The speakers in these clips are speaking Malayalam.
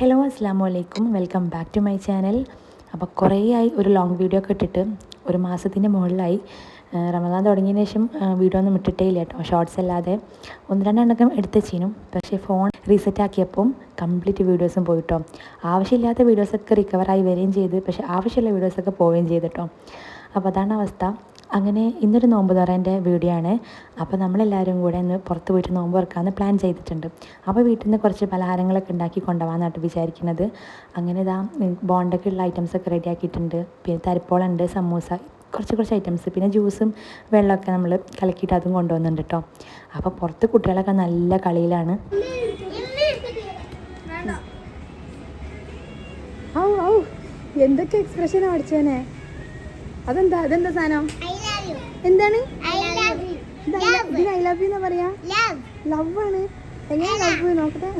ഹലോ അസ്സാം വലൈക്കും welcome back to my channel അപ്പോൾ കുറേ ആയി ഒരു ലോങ് വീഡിയോ ഒക്കെ ഇട്ടിട്ട് ഒരു മാസത്തിന്റെ മുകളിലായി. റമദാൻ തുടങ്ങിയതിന് ശേഷം വീഡിയോ ഒന്നും ഇട്ടിട്ടേ ഇല്ല കേട്ടോ. ഷോർട്സ് അല്ലാതെ ഒന്ന് രണ്ടെണ്ണക്കം എടുത്ത് ചെയ്യും പക്ഷേ ഫോൺ റീസെറ്റ് ആക്കിയപ്പം കംപ്ലീറ്റ് വീഡിയോസും പോയിട്ടോ ആവശ്യമില്ലാത്ത വീഡിയോസൊക്കെ റിക്കവറായി വരികയും ചെയ്ത്. പക്ഷേ ആവശ്യമുള്ള വീഡിയോസൊക്കെ പോവുകയും ചെയ്തിട്ടോ അപ്പോൾ അതാണ് അവസ്ഥ. അങ്ങനെ ഇന്നൊരു നോമ്പ് തുറേന്റെ വീഡിയോ ആണ് അപ്പോൾ നമ്മളെല്ലാവരും കൂടെ ഒന്ന് പുറത്ത് പോയിട്ട് നോമ്പ് തുറക്കാമെന്ന് പ്ലാൻ ചെയ്തിട്ടുണ്ട്. അപ്പോൾ വീട്ടിൽ നിന്ന് കുറച്ച് പലഹാരങ്ങളൊക്കെ ഉണ്ടാക്കി കൊണ്ടുപോകാമെന്നാണ് വിചാരിക്കുന്നത്. അങ്ങനെ ഇതാ ബോണ്ടൊക്കെ ഉള്ള ഐറ്റംസ് ഒക്കെ റെഡി ആക്കിയിട്ടുണ്ട്. പിന്നെ തരിപ്പോളുണ്ട് സമൂസ കുറച്ച് കുറച്ച് ഐറ്റംസ് പിന്നെ ജ്യൂസും വെള്ളമൊക്കെ നമ്മൾ കലക്കിയിട്ട് അതും കൊണ്ടുവന്നുണ്ട് കേട്ടോ അപ്പോൾ പുറത്ത് കുട്ടികളൊക്കെ നല്ല കളിയിലാണ്. എന്തൊക്കെ എക്സ്പ്രഷൻ അടിച്ചേനെ? അതെന്താ അതെന്താ സാധനം? എന്താണ്? ഐ ലവ് യു പറയാ? ലവ് ആണ്. എങ്ങനെ ലവ് നോക്കട്ടെ?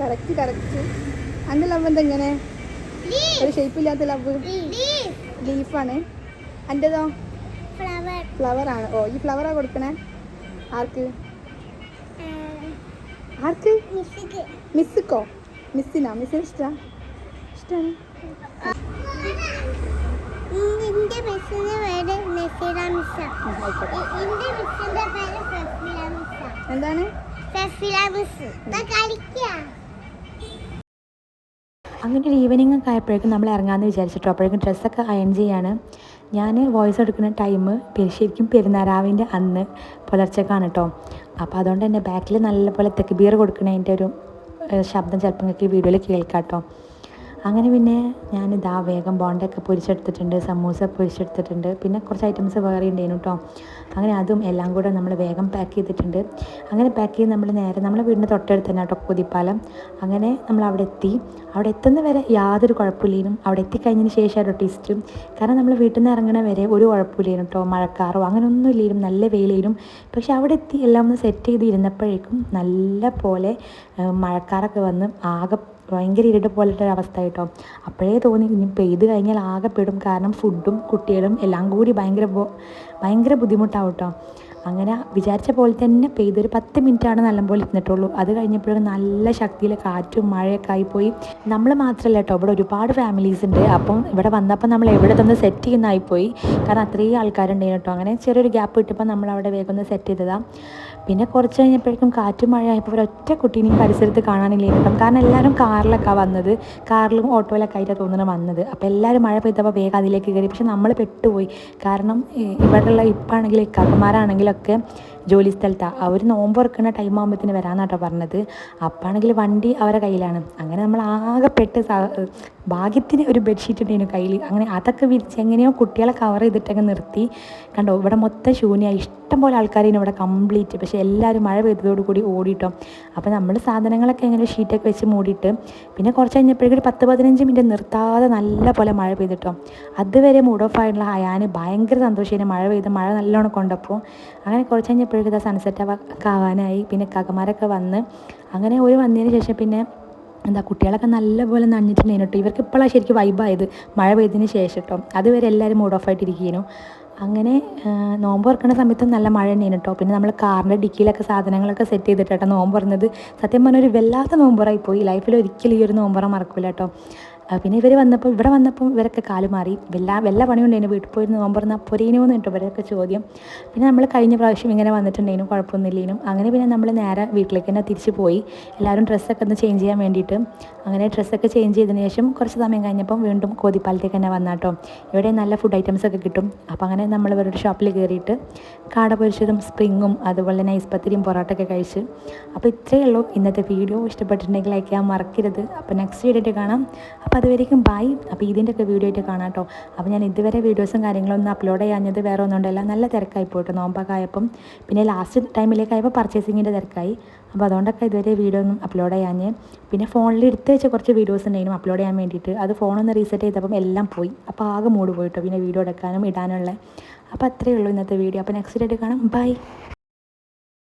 കറക്റ്റ് കറക്റ്റ് അന്റെ ലവ് എന്താ എങ്ങനെ ഒരു ഷേപ്പ് ഇല്ലാത്ത ലവ് ലീഫാണ് അന്റെതോ ഫ്ലവർ ആണ്. ഓ ഈ ഫ്ലവറാ കൊടുക്കണേ. ആർക്ക്? ആർക്ക്? മിസ്സിക്കോ. മിസ്സിനാ? മിസ്സിന് ഇഷ്ടാ? ഇഷ്ടാണ്. എന്താണ്? അങ്ങനെ ഒരു ഈവനിങ് ഒക്കെ ആയപ്പോഴേക്കും നമ്മൾ ഇറങ്ങാമെന്ന് വിചാരിച്ചിട്ടോ. അപ്പോഴേക്കും ഡ്രസ്സൊക്കെ അയൺ ചെയ്യാണ്. ഞാൻ വോയിസ് എടുക്കുന്ന ടൈം ശരിക്കും പെരുന്നാരാവിന്റെ അന്ന് പുലർച്ചക്കാണ് കേട്ടോ അപ്പോൾ അതുകൊണ്ട് തന്നെ ബാക്കിൽ നല്ലപോലെ തെക്ക് ബീർ കൊടുക്കണതിന്റെ ഒരു ശബ്ദം ചിലപ്പോൾ നിങ്ങൾക്ക് ഈ വീഡിയോയിൽ കേൾക്കാം കേട്ടോ അങ്ങനെ പിന്നെ ഞാൻ ഇതാ വേഗം ബോണ്ടൊക്കെ പൊരിച്ചെടുത്തിട്ടുണ്ട് സമൂസ പൊരിച്ചെടുത്തിട്ടുണ്ട് പിന്നെ കുറച്ച് ഐറ്റംസ് വേറെ ഉണ്ടായിരുന്നു കേട്ടോ അങ്ങനെ അതും എല്ലാം കൂടെ നമ്മൾ വേഗം പാക്ക് ചെയ്തിട്ടുണ്ട്. അങ്ങനെ പാക്ക് ചെയ്ത് നമ്മൾ നേരെ നമ്മളെ വീടിന്റെ തൊട്ടടുത്ത് തന്നെ കേട്ടോ കുതിപ്പാലം. അങ്ങനെ നമ്മൾ അവിടെ എത്തി. അവിടെ എത്തുന്ന വരെ യാതൊരു കുഴപ്പമില്ലേനും. അവിടെ എത്തിക്കഴിഞ്ഞതിന് ശേഷം കേട്ടോ ടേസ്റ്റ് കാരണം നമ്മൾ വീട്ടിൽ നിന്ന് ഇറങ്ങണ വരെ ഒരു കുഴപ്പമില്ലേനും കേട്ടോ മഴക്കാറോ അങ്ങനെ ഒന്നും ഇല്ലേനും. നല്ല വെയിലേനും. പക്ഷെ അവിടെ എത്തി എല്ലാം ഒന്ന് സെറ്റ് ചെയ്ത് ഇരുന്നപ്പോഴേക്കും നല്ല പോലെ മഴക്കാറൊക്കെ വന്ന് ആകെ ഭയങ്കര ഇരുട്ട് പോലത്തെ അവസ്ഥ കേട്ടോ. അപ്പോഴേ തോന്നി ഇനി പെയ്ത് കഴിഞ്ഞാൽ ആകെ പെടും. കാരണം ഫുഡും കുട്ടികളും എല്ലാം കൂടി ഭയങ്കര ഭയങ്കര ബുദ്ധിമുട്ടാവും കേട്ടോ. അങ്ങനെ വിചാരിച്ച പോലെ തന്നെ പെയ്തൊരു പത്ത് മിനിറ്റാണ് നല്ലപോലെ ഇരുന്നിട്ടുള്ളൂ. അത് കഴിഞ്ഞപ്പോഴും നല്ല ശക്തിയിൽ കാറ്റും മഴയൊക്കെ ആയിപ്പോയി. നമ്മൾ മാത്രമല്ല കേട്ടോ ഇവിടെ ഒരുപാട് ഫാമിലീസ് ഉണ്ട്. അപ്പം ഇവിടെ വന്നപ്പോൾ നമ്മൾ എവിടെ തന്നെ സെറ്റ് ചെയ്യുന്നതായിപ്പോയി. കാരണം അത്രയും ആൾക്കാരുണ്ടായിരുന്നു കേട്ടോ. അങ്ങനെ ചെറിയൊരു ഗ്യാപ്പ് കിട്ടിയപ്പോൾ നമ്മൾ അവിടെ വേഗം ഒന്ന് സെറ്റ് ചെയ്തതാണ് പിന്നെ കുറച്ച് കഴിഞ്ഞപ്പോഴേക്കും കാറ്റും മഴ ആയപ്പോൾ ഒരൊറ്റ കുട്ടീനെയും പരിസരത്ത് കാണാനില്ല? കേട്ടോ കാരണം എല്ലാവരും കാറിലൊക്കെ വന്നത്. കാറിലും ഓട്ടോയിലൊക്കെ ആയിട്ടാണ് തോന്നുന്നു വന്നത്. അപ്പോൾ എല്ലാവരും മഴ പെയ്തപ്പോൾ വേഗം അതിലേക്ക് കയറി. പക്ഷെ നമ്മൾ പെട്ടുപോയി. കാരണം ഇവിടെയുള്ള ഇപ്പാണെങ്കിലും ഇക്കാക്കന്മാരാണെങ്കിലൊക്കെ ജോലി സ്ഥലത്താണ് അവർ നോമ്പ് തുറക്കുന്ന ടൈം ആകുമ്പോഴത്തേന് വരാമെന്നാട്ടോ പറഞ്ഞത്. അപ്പാണെങ്കിൽ വണ്ടി അവരുടെ കയ്യിലാണ്. അങ്ങനെ നമ്മൾ ആകെപ്പെട്ട് ഭാഗ്യത്തിന് ഒരു ബെഡ്ഷീറ്റ് ഉണ്ടായിരുന്നു കയ്യിൽ അങ്ങനെ അതൊക്കെ വിരിച്ച് എങ്ങനെയോ കുട്ടികളെ കവർ ചെയ്തിട്ടൊക്കെ നിർത്തി. കണ്ടോ ഇവിടെ മൊത്തം ശൂന്യമായി ഇഷ്ടം പോലെ ആൾക്കാരിന് ഇവിടെ കംപ്ലീറ്റ് പക്ഷേ എല്ലാവരും മഴ പെയ്തതോടു കൂടി ഓടിട്ടോ. അപ്പോൾ നമ്മൾ സാധനങ്ങളൊക്കെ ഇങ്ങനെ ഷീറ്റൊക്കെ വെച്ച് മൂടിയിട്ട് പിന്നെ കുറച്ച് കഴിഞ്ഞപ്പോഴേക്കും ഒരു പത്ത് പതിനഞ്ച് മിനിറ്റ് നിർത്താതെ നല്ല പോലെ മഴ പെയ്തിട്ടോ. അതുവരെ മൂഡ് ഓഫ് ആയിട്ടുള്ള ഹയാന് ഭയങ്കര സന്തോഷമായിരുന്നു മഴ പെയ്ത് മഴ നല്ലോണം കൊണ്ടപ്പോൾ അങ്ങനെ കുറച്ച് കഴിഞ്ഞപ്പോഴേക്കും ഇതാ സൺസെറ്റ് ആവാനായി പിന്നെ കകമാരൊക്കെ വന്ന് അങ്ങനെ ഒരു വന്നതിന് ശേഷം പിന്നെ എന്താ കുട്ടികളൊക്കെ നല്ലപോലെ നനഞ്ഞിട്ടുണ്ടായിരുന്നു കേട്ടോ. ഇവർക്ക് ഇപ്പോഴാണ് ശരിക്കും വൈബായത് മഴ പെയ്തതിന് ശേഷം കേട്ടോ അതുവരെ എല്ലാവരും മൂഡ് ഓഫ് ആയിട്ടിരിക്കുന്നു അങ്ങനെ നോമ്പ് തുറക്കുന്ന സമയത്ത് നല്ല മഴ തന്നെയാണ് കേട്ടോ പിന്നെ നമ്മൾ കാറിന്റെ ഡിക്കിയിലൊക്കെ സാധനങ്ങളൊക്കെ സെറ്റ് ചെയ്തിട്ട് കേട്ടോ നോമ്പ് പറഞ്ഞത് സത്യം പറഞ്ഞാൽ ഒരു വല്ലാത്ത നോമ്പുറായി പോയി ലൈഫിൽ ഒരിക്കലും ഈ ഒരു നോമ്പുറ മറക്കില്ല കേട്ടോ പിന്നെ ഇവർ വന്നപ്പോൾ ഇവിടെ വന്നപ്പോൾ ഇവരൊക്കെ കാൽ മാറി. വല്ല വല്ല പണിയുണ്ടായിരുന്നു വീട്ടിൽ പോയി നോമ്പ് പൊരീനോ എന്ന് കേട്ടോ. ഇവരൊക്കെ ചോദ്യം. പിന്നെ നമ്മൾ കഴിഞ്ഞ പ്രാവശ്യം ഇങ്ങനെ വന്നിട്ടുണ്ടായിരുന്നു. കുഴപ്പമൊന്നുമില്ലേനും. അങ്ങനെ പിന്നെ നമ്മൾ നേരെ വീട്ടിലേക്ക് തന്നെ തിരിച്ച് പോയി. എല്ലാവരും ഡ്രസ്സൊക്കെ ഒന്ന് ചേഞ്ച് ചെയ്യാൻ വേണ്ടിയിട്ട്. അങ്ങനെ ഡ്രസ്സൊക്കെ ചേഞ്ച് ചെയ്തതിന് ശേഷം കുറച്ച് സമയം കഴിഞ്ഞപ്പം വീണ്ടും കോതിപ്പാലത്തേക്ക് തന്നെ വന്നാട്ടോ ഇവിടെ നല്ല ഫുഡ് ഐറ്റംസ് ഒക്കെ കിട്ടും. അപ്പോൾ അങ്ങനെ നമ്മൾ ഇവരുടെ ഷോപ്പിൽ കയറിയിട്ട് കാട പൊരിച്ചതും സ്പ്രിങ്ങും അതുപോലെ തന്നെ ഐസ്പത്തിരിയും പൊറോട്ടയൊക്കെ കഴിച്ച്. അപ്പോൾ ഇത്രയേ ഉള്ളൂ ഇന്നത്തെ വീഡിയോ ഇഷ്ടപ്പെട്ടിട്ടുണ്ടെങ്കിൽ ലൈക്ക് ചെയ്യാൻ മറക്കരുത്. അപ്പോൾ നെക്സ്റ്റ് വീഡിയോ കാണാം. അപ്പോൾ അതുവരേക്കും ബൈ അപ്പോൾ ഇതിന്റെ ഒക്കെ വീഡിയോ ആയിട്ട് കാണാം കേട്ടോ അപ്പോൾ ഞാൻ ഇതുവരെ വീഡിയോസും കാര്യങ്ങളൊന്നും അപ്ലോഡ് ചെയ്യാഞ്ഞത് വേറെ ഒന്നും ഉണ്ടല്ല നല്ല തിരക്കായി പോയിട്ട് നോമ്പൊക്കെ ആയപ്പം പിന്നെ ലാസ്റ്റ് ടൈമിലേക്ക് ആയപ്പോൾ പർച്ചേസിങ്ങിന്റെ തിരക്കായി. അപ്പോൾ അതുകൊണ്ടൊക്കെ ഇതുവരെ വീഡിയോ ഒന്നും അപ്ലോഡ് ചെയ്യാഞ്ഞ്. പിന്നെ ഫോണിൽ എടുത്ത് വെച്ച കുറച്ച് വീഡിയോസ് ഉണ്ടായിരുന്നു അപ്ലോഡ് ചെയ്യാൻ വേണ്ടിയിട്ട്. അത് ഫോണൊന്ന് റീസെറ്റ് ചെയ്തപ്പം എല്ലാം പോയി. അപ്പോൾ ആകെ മൂഡ് പോയിട്ടോ പിന്നെ വീഡിയോ എടുക്കാനും ഇടാനുള്ള. അപ്പോൾ അത്രയേ ഉള്ളൂ ഇന്നത്തെ വീഡിയോ അപ്പോൾ നെക്സ്റ്റ് ഡേറ്റ് കാണാം. ബൈ